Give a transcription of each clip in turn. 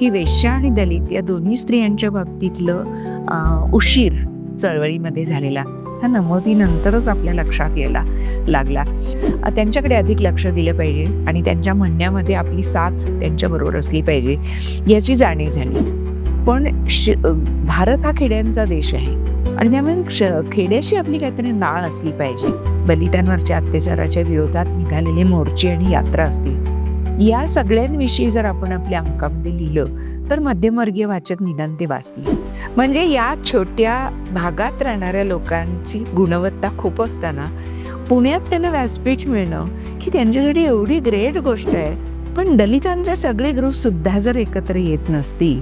ही वेश्या आणि दलित या दोन्ही स्त्रियांच्या बाबतीतलं उशीर चळवळीमध्ये झालेला. हा नमतीनंतरच आपल्या लक्षात यायला लागला. त्यांच्याकडे अधिक लक्ष दिलं पाहिजे आणि त्यांच्या म्हणण्यामध्ये आपली साथ त्यांच्याबरोबर असली पाहिजे याची जाणीव झाली. पण श भारत हा खेड्यांचा देश आहे आणि त्यामुळे क्ष- खेड्याशी आपली काहीतरी नाळ असली पाहिजे. बलितांवरच्या अत्याचाराच्या विरोधात निघालेले मोर्चे आणि यात्रा असतील. या सगळ्यांविषयी जर आपण आपल्या अंकामध्ये लिहिलं तर मध्यमवर्गीय वाचक निदान ते वाचले म्हणजे या छोट्या भागात राहणाऱ्या लोकांची गुणवत्ता खूप असताना पुण्यात त्यांना व्यासपीठ मिळणं की त्यांच्यासाठी एवढी ग्रेट गोष्ट आहे. पण दलितांचे सगळे ग्रुप सुद्धा जर एकत्र येत नसतील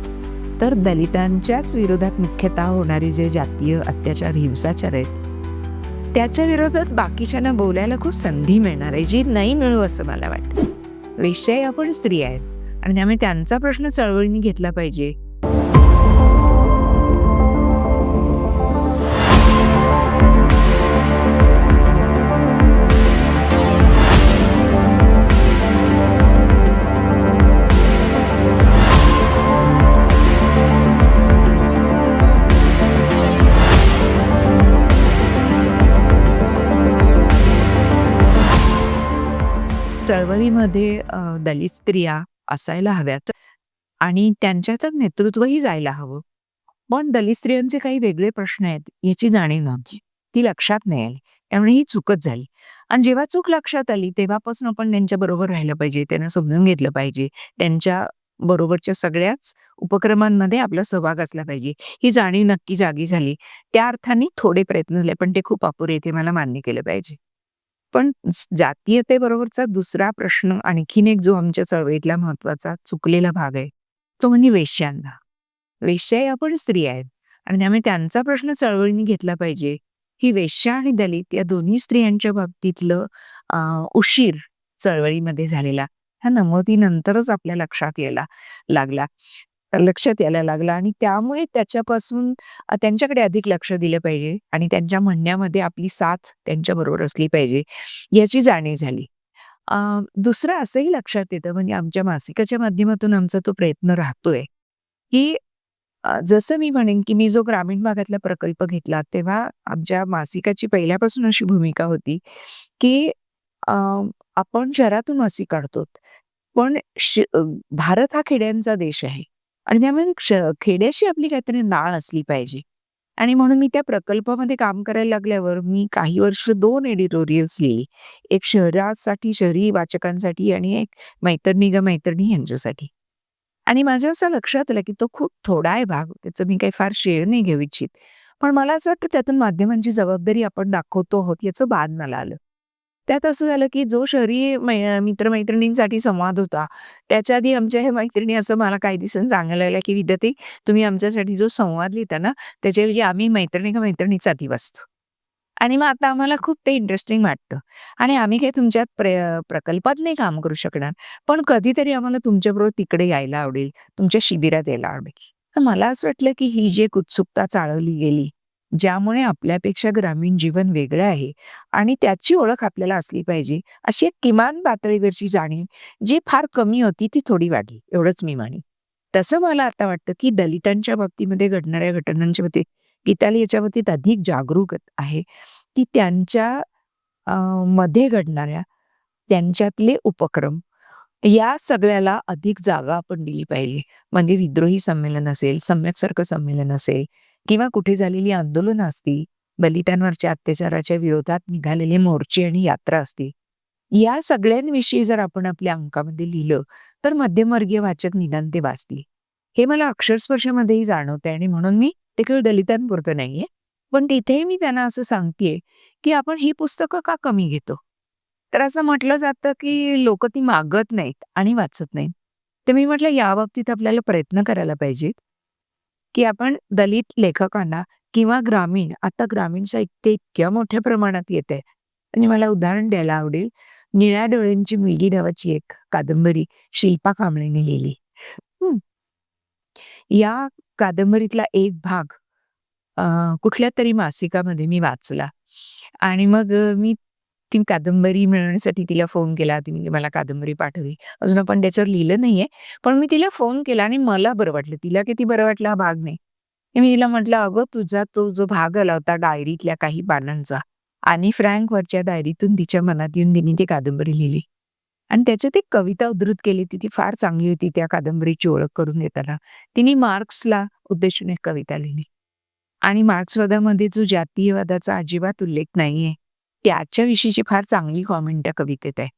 तर दलितांच्याच विरोधात मुख्यतः होणारे जे जातीय अत्याचार हिंसाचार आहेत त्याच्या विरोधात बाकीच्यांना बोलायला खूप संधी मिळणार आहे जी नाही मिळू असं मला वाटतं. विषय आपण स्त्री आहेत. आणि त्यामुळे त्यांचा प्रश्न चळवळीने घेतला पाहिजे. चळवळीमध्ये दलित स्त्रिया असायला हव्यात आणि त्यांच्यातच नेतृत्वही जायला हवं. पण दलित स्त्रियांचे काही वेगळे प्रश्न आहेत याची जाणीव नव्हती. ती लक्षात नाही आली त्यामुळे ही चूकच झाली. आणि जेव्हा चूक लक्षात आली तेव्हापासून आपण त्यांच्या बरोबर राहिलं पाहिजे त्यांना समजून घेतलं पाहिजे त्यांच्या बरोबरच्या सगळ्याच उपक्रमांमध्ये आपला सहभाग असला पाहिजे. ही जाणीव नक्की जागी झाली. त्या अर्थाने थोडे प्रयत्न झाले पण ते खूप अपुरे ते मला मान्य केलं पाहिजे. पण जातीयतेबरोबरचा दुसरा प्रश्न आणखीन एक जो आमच्या चळवळीतला महत्त्वाचा चुकलेला भाग आहे तो म्हणजे वेश्यांना. वेश्या या पण स्त्री आहेत आणि त्यामुळे त्यांचा प्रश्न चळवळीने घेतला पाहिजे. ही वेश्या आणि दलित या दोन्ही स्त्रियांच्या बाबतीतलं उशीर चळवळीमध्ये झालेला ह्या नमतीनंतरच आपल्या लक्षात यायला लागला. लक्षात यायला लागला आणि त्यामुळे त्याच्यापासून त्यांच्याकडे अधिक लक्ष दिलं पाहिजे आणि त्यांच्या म्हणण्यामध्ये आपली साथ त्यांच्याबरोबर असली पाहिजे याची जाणीव झाली. दुसरं असंही लक्षात येतं म्हणजे आमच्या मासिकाच्या माध्यमातून आमचा तो प्रयत्न राहतोय की जसं मी म्हणेन की मी जो ग्रामीण भागातला प्रकल्प घेतला तेव्हा आमच्या मासिकाची पहिल्यापासून अशी भूमिका होती की आपण शहरातून मासिक काढतो पण श- भारत हा खेड्यांचा देश आहे. आणि त्यामुळे क्ष- खेड्याशी आपली काहीतरी नाळ असली पाहिजे. आणि म्हणून मी त्या प्रकल्पामध्ये काम करायला लागल्यावर मी काही वर्ष दोन एडिटोरियल्स लिहिली. एक शहरासाठी शहरी वाचकांसाठी आणि एक मैत्रिणी ग मैत्रिणी यांच्यासाठी. आणि माझ्या असं लक्षात आलं की तो खूप थोडा आहे भाग त्याचं मी काही फार शेअर नाही घेऊ इच्छित. पण मला असं वाटतं त्यातून माध्यमांची जबाबदारी आपण दाखवतो आहोत याचं भान मला आलं. त्यात असं झालं की जो शहरी मै- मित्रमैत्रिणींसाठी संवाद होता त्याच्या आधी आमच्या हे मैत्रिणी असं मला काही दिवसांनी सांगायला लागल्या की विद्यार्थी तुम्ही आमच्यासाठी जो संवाद लिहिता ना त्याच्याऐवजी आम्ही मैत्रिणी का मैत्रिणीचा आधी वाचतो आणि मग आता आम्हाला खूप ते इंटरेस्टिंग वाटतं. आणि आम्ही काही तुमच्या प्र प्रकल्पात नाही काम करू शकणार पण कधीतरी आम्हाला तुमच्याबरोबर तिकडे यायला आवडेल तुमच्या शिबिरात यायला आवडेल. तर मला असं वाटलं की ही जी एक उत्सुकता चाळवली गेली ज्यामुळे आपल्यापेक्षा ग्रामीण जीवन वेगळं आहे. आणि त्याची ओळख आपल्याला असली पाहिजे. अशी एक किमान पातळीवरची जाणीव जी फार कमी होती ती थोडी वाढली. एवढंच मी माने तसं मला आता वाटतं की दलितांच्या बाबतीमध्ये घडणाऱ्या घटनांच्या बाबतीत गीताली याच्या बाबतीत अधिक जागरूक आहे ती त्यांच्या मध्ये घडणाऱ्या त्यांच्यातले उपक्रम या सगळ्याला अधिक जागा आपण दिली पाहिजे. म्हणजे विद्रोही संमेलन असेल सम्यकसारखं संमेलन असेल किंवा कुठे झालेली आंदोलनं असतील दलितांवरच्या अत्याचाराच्या विरोधात निघालेले मोर्चे आणि यात्रा असतील या सगळ्यांविषयी जर आपण आपल्या अंकामध्ये लिहिलं तर मध्यमवर्गीय वाचक निदान ते वाचतील. हे मला अक्षरस्पर्शामध्येही जाणवतंय आणि म्हणून मी ते केवळ दलितांपुरतं नाहीये पण तिथेही मी त्यांना असं सांगतेय की आपण ही पुस्तकं का कमी घेतो? तर असं म्हटलं जातं की लोक ती मागत नाहीत आणि वाचत नाहीत. तर मी म्हटलं या बाबतीत आपल्याला प्रयत्न करायला पाहिजेत. की आपण दलित लेखकांना किंवा ग्रामीण आता ग्रामीण साहित्य इतक्या मोठ्या प्रमाणात येते आणि मला उदाहरण द्यायला आवडेल. निळ्या डोळ्यांची मुलगी नावाची एक कादंबरी शिल्पा कांबळेने लिहिली. या कादंबरीतला एक भाग कुठल्या तरी मासिकामध्ये मी वाचला. आणि मग मी ती कादंबरी मिळवण्यासाठी तिला फोन केला. तिने मला कादंबरी पाठवली. अजून आपण त्याच्यावर लिहिलं नाहीये. पण मी तिला फोन केला आणि मला बरं वाटलं. तिला किती बरं वाटलं हा भाग नाही. मी तिला म्हटलं, "अगं तुझा तो जो भाग आला होता डायरीतल्या काही पानांचा आणि फ्रँक वरच्या डायरीतून तिच्या मनात येऊन तिने ती कादंबरी लिहिली." आणि त्याच्यात एक कविता उद्धृत केली ती ती फार चांगली होती त्या कादंबरीची ओळख करून देताना. तिने मार्क्सला उद्देशून एक कविता लिहिली. आणि मार्क्सवादामध्ये जो जातीयवादाचा अजिबात उल्लेख नाहीये, त्याच्याविषयीची फार चांगली कॉमेंट त्या कवितेत आहे.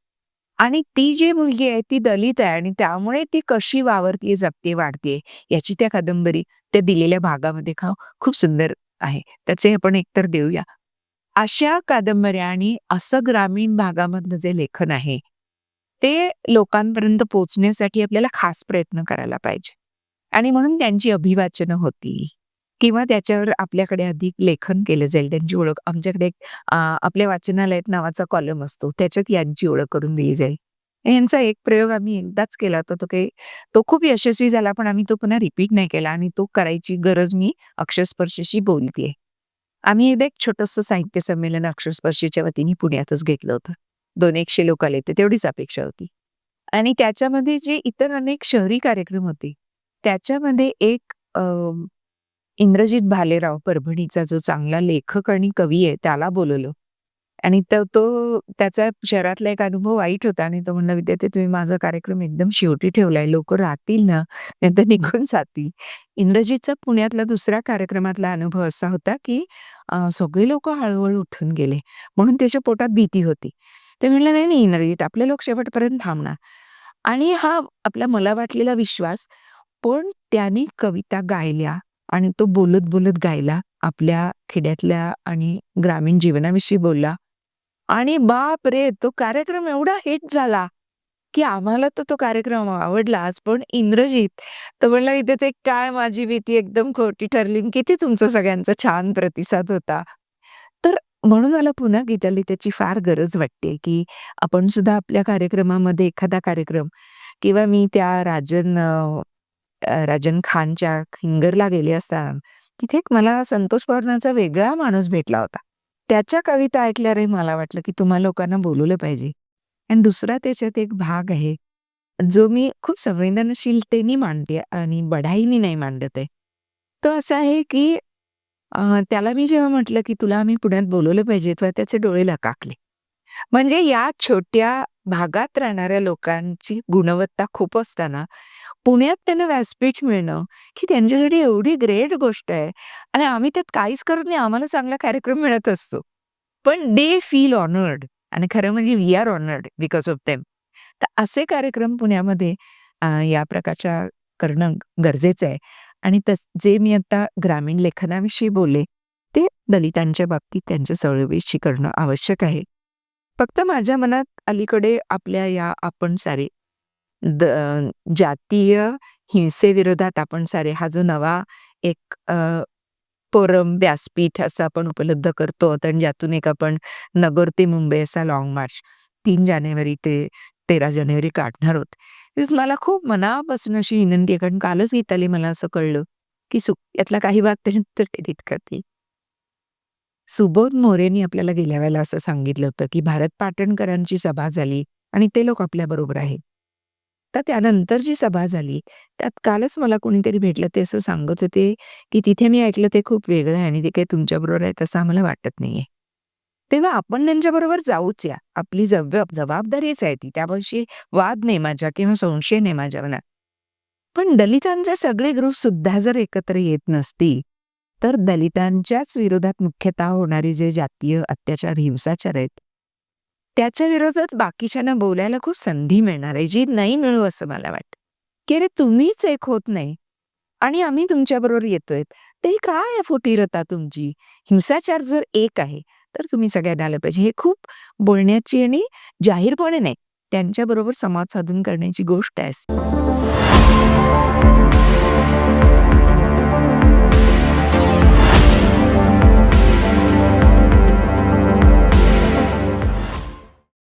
आणि ती जी मुलगी आहे ती दलित आहे आणि त्यामुळे ती कशी वावरतीये, जगतीये, वाढतीये याची त्या कादंबरी त्या दिलेल्या भागामध्ये खाव खूप सुंदर आहे. त्याचे आपण एकतर देऊया. अशा कादंबऱ्या आणि असं ग्रामीण भागामधलं जे लेखन आहे, ते लोकांपर्यंत पोहोचण्यासाठी आपल्याला खास प्रयत्न करायला पाहिजे. आणि म्हणून त्यांची अभिवाचनं होती किंवा त्याच्यावर आपल्याकडे अधिक लेखन केलं जाईल. त्यांची ओळख आमच्याकडे अ, आपल्या वाचनालयात नावाचा कॉलम असतो. त्याच्यात यांची ओळख करून दिली जाईल. यांचा एक प्रयोग आम्ही एकदाच केला होता. तो काही तो खूप यशस्वी झाला, पण आम्ही तो पुन्हा रिपीट नाही केला आणि तो करायची गरज मी अक्षरस्पर्शशी बोलतीये. आम्ही एकदा एक छोटंसं साहित्य संमेलन अक्षरस्पर्शीच्या वतीने पुण्यातच घेतलं होतं. 200-100 लोक आले होते. तेवढीच अपेक्षा होती. आणि त्याच्यामध्ये जे इतर अनेक शहरी कार्यक्रम होते, त्याच्यामध्ये एक अ, इंद्रजित भालेराव परभणीचा जो चांगला लेखक आणि कवी आहे त्याला बोलवलं आणि तर तो त्याचा शहरातला एक अनुभव वाईट होता आणि तो म्हणला, "विद्यार्थी तुम्ही माझा कार्यक्रम एकदम शेवटी ठेवलाय. लोक राहतील ना, नंतर निघून जातील." इंद्रजीतचा पुण्यातला दुसऱ्या कार्यक्रमातला अनुभव असा होता, की सगळे लोक हळूहळू उठून गेले. म्हणून त्याच्या पोटात भीती होती. ते म्हणलं "नाही, नाही इंद्रजित आपले लोक शेवटपर्यंत थांबणार." आणि हा आपला मला वाटलेला विश्वास, पण त्याने कविता गायल्या आणि तो बोलत-बोलत गायला. आपल्या खेड्यातल्या आणि ग्रामीण जीवनाविषयी बोलला. आणि बाप रे तो कार्यक्रम एवढा हिट झाला, की आम्हाला तर तो कार्यक्रम आवडलाच. पण इंद्रजीत तर म्हणला, "इथे ते काय माझी भीती एकदम खोटी ठरली आणि किती तुमचा सगळ्यांचा छान प्रतिसाद होता." तर म्हणून मला पुन्हा गीताली त्याची फार गरज वाटते, की आपण सुद्धा आपल्या कार्यक्रमामध्ये एखादा कार्यक्रम किंवा मी त्या राजन राजन खानच्या खिंगरला गेले असताना तिथे एक मला संतोष पवारांचा वेगळा माणूस भेटला होता. त्याच्या कविता ऐकल्यावरही मला वाटलं, की तुम्हा लोकांना बोलवलं पाहिजे. आणि दुसरा त्याच्यात एक भाग आहे, जो मी खूप संवेदनशीलतेने मांडते आणि बढाईने नाही मांडत आहे. तो असा आहे, की त्याला मी जेव्हा म्हटलं, की तुला आम्ही पुण्यात बोलवलं पाहिजे, तेव्हा त्याचे डोळे लकाकले. म्हणजे या छोट्या भागात राहणाऱ्या लोकांची गुणवत्ता खूप असताना, पुण्यात त्यांना व्यासपीठ मिळणं, ही त्यांच्यासाठी एवढी ग्रेट गोष्ट आहे आणि आम्ही त्यात काहीच करत नाही. आम्हाला चांगला कार्यक्रम मिळत असतो. पण दे फील ऑनर्ड आणि खरं म्हणजे we are honoured because of them. तर असे कार्यक्रम पुण्यामध्ये या प्रकारच्या करणं गरजेचं आहे. आणि तस जे मी आता ग्रामीण लेखनाविषयी बोले ते दलितांच्या बाबतीत त्यांच्या चळवळीशी करणं आवश्यक आहे. फक्त माझ्या मनात अलीकडे आपल्या या आपण सारे द जातीय हिंसेविरोधात आपण सारे हा जो नवा एक अ, फोरम, व्यासपीठ असं आपण उपलब्ध करतो आणि ज्यातून एक आपण नगर ते मुंबई असा लाँग मार्च तीन जानेवारी ते 13 जानेवारी काढणार आहोत. मला खूप मनापासून अशी विनंती आहे, कारण कालच गीताली मला असं कळलं, की सु यातला काही भाग त्यानंतर एडिट करतील. सुबोध मोरेनी आपल्याला गेल्या वेळेला असं सांगितलं होतं, की भारत पाटणकरांची सभा झाली आणि ते लोक आपल्याबरोबर आहेत. तर त्यानंतर जी सभा झाली, त्यात कालच मला कोणीतरी भेटलं ते असं सांगत होते, की तिथे मी ऐकलं ते खूप वेगळं आहे आणि ते काही तुमच्याबरोबर आहे तसं आम्हाला वाटत नाहीये. तेव्हा आपण त्यांच्याबरोबर जाऊच या. आपली जब जबाबदारीच आहे ती. त्याविषयी वाद नाही माझ्या किंवा संशय नाही माझ्या मनात. पण दलितांचे सगळे ग्रुप सुद्धा जर एकत्र येत नसतील, तर दलितांच्याच विरोधात मुख्यतः होणारे जे जातीय अत्याचार, हिंसाचार आहेत, त्याच्या विरोधात बाकीच्यांना बोलायला खूप संधी मिळणार आहे, जी नाही मिळू असं मला वाटतं. की अरे तुम्हीच एक होत नाही आणि आम्ही तुमच्याबरोबर येतोय. ते काय फुटीरता तुमची? हिंसाचार जर एक आहे, तर तुम्ही सगळ्यांना आलं पाहिजे. हे खूप बोलण्याची आणि जाहीरपणे नाही, त्यांच्याबरोबर संवाद साधून करण्याची गोष्ट आहे.